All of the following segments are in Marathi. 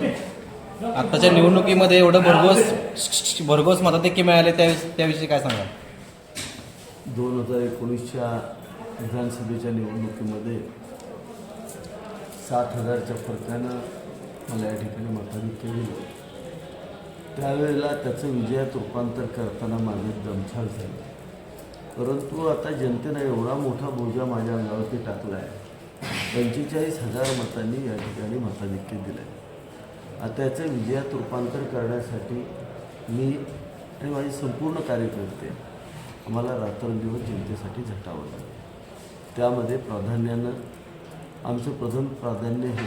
आत्ताच्या निवडणुकीमध्ये एवढं भरघोस भरघोस मताधिक्य मिळाले त्या त्याविषयी काय सांगा दोन हजार एकोणीसच्या विधानसभेच्या निवडणुकीमध्ये सात हजारच्या फरकानं मला या ठिकाणी मताधिक्य दिलं. त्यावेळेला त्याचं विजयात रूपांतर करताना माझे दमछाक झाले. परंतु आता जनतेनं एवढा मोठा बोजा माझ्या अंगावरती टाकला आहे पंचेचाळीस हजार मतांनी या ठिकाणी मताधिक्य दिलं आहे त्याचं विजयात रूपांतर करण्यासाठी मी आणि माझे संपूर्ण कार्यकर्ते आम्हाला रात्रंदिवस जनतेसाठी झटावं लागेल. त्यामध्ये प्राधान्यानं आमचं प्रथम प्राधान्य हे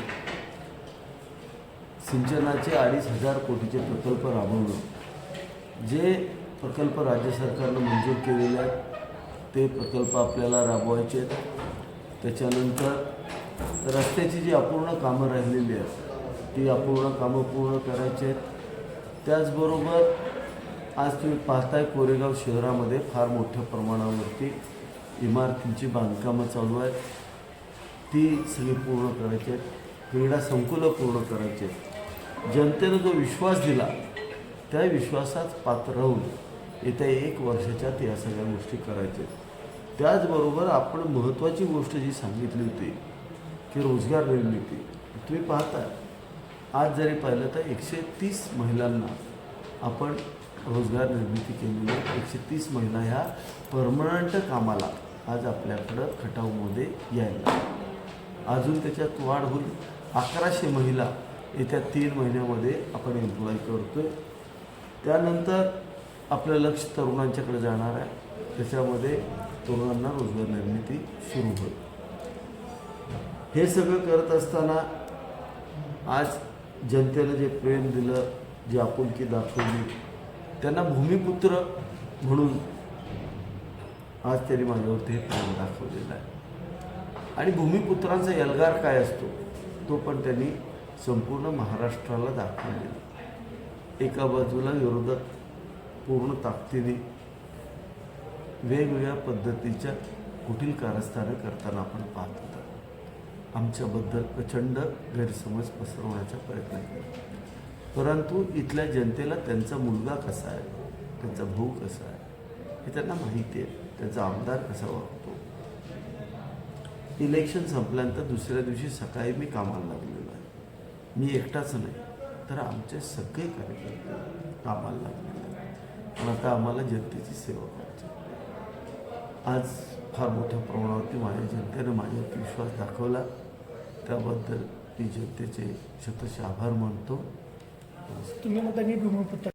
सिंचनाचे अडीच हजार कोटीचे प्रकल्प राबवणं. जे प्रकल्प राज्य सरकारनं मंजूर केलेले आहेत ते प्रकल्प आपल्याला राबवायचे आहेत. त्याच्यानंतर रस्त्याची जी अपूर्ण कामं राहिलेली आहेत ती अपूर्ण कामं पूर्ण करायची आहेत. त्याचबरोबर आज तुम्ही पाहताय कोरेगाव शहरामध्ये फार मोठ्या प्रमाणावरती इमारतींची बांधकामं चालू आहेत. ती सगळी पूर्ण करायची आहेत. क्रीडा संकुलं पूर्ण करायची आहेत. जनतेनं जो विश्वास दिला त्या विश्वासात पात्र राहून येत्या एक वर्षाच्यात या सगळ्या गोष्टी करायच्या आहेत. त्याचबरोबर आपण महत्त्वाची गोष्ट जी सांगितली होती की रोजगार निर्मिती. तुम्ही पाहता आज जरी पाहिलं तर एकशे तीस महिलांना आपण रोजगार निर्मिती केलेली आहे एकशे तीस महिला ह्या परमनंट कामाला आज आपल्याकडं खटावमध्ये यायला अजून त्याच्यात वाढ होईल. अकराशे महिला येत्या तीन महिन्यामध्ये आपण एम्प्लॉय करतो आहे त्यानंतर आपलं लक्ष तरुणांच्याकडे जाणार आहे. त्याच्यामध्ये तरुणांना रोजगार निर्मिती सुरू होईल. हे सगळं करत असताना आज जनतेनं जे प्रेम दिलं जी आपुलकी दाखवली त्यांना भूमिपुत्र म्हणून आज त्यांनी माझ्यावरती हे प्रेम दाखवलेलं आहे. आणि भूमिपुत्रांचा एल्गार काय असतो तो पण त्यांनी संपूर्ण महाराष्ट्राला दाखवलेला एका बाजूला विरोधात पूर्ण ताकदीने वेगवेगळ्या पद्धतीच्या कुटील कारस्थानं करताना आपण पाहत होता. आमच्याबद्दल प्रचंड गैरसमज पसरवण्याचा प्रयत्न केला. परंतु इथल्या जनतेला त्यांचा मुलगा कसा आहे? त्यांचा भाऊ कसा आहे? हे त्यांना माहिती आहे. त्यांचा आमदार कसा वागतो? इलेक्शन संपल्यानंतर दुसऱ्या दिवशी सकाळी मी कामाला लागलेलो आहे. मी एकटाच नाही तर आमचे सगळे कार्यकर्ते कामाला लागलेले आहेत. पण आता आम्हाला जनतेची सेवा करायची आज फार मोठ्या प्रमाणावरती माझ्या जनतेनं माझ्यावरती विश्वास दाखवला. त्याबद्दल मी जनतेचे शतश आभार मानतो. तुम्ही मग त्यांनी भूमिपुत्र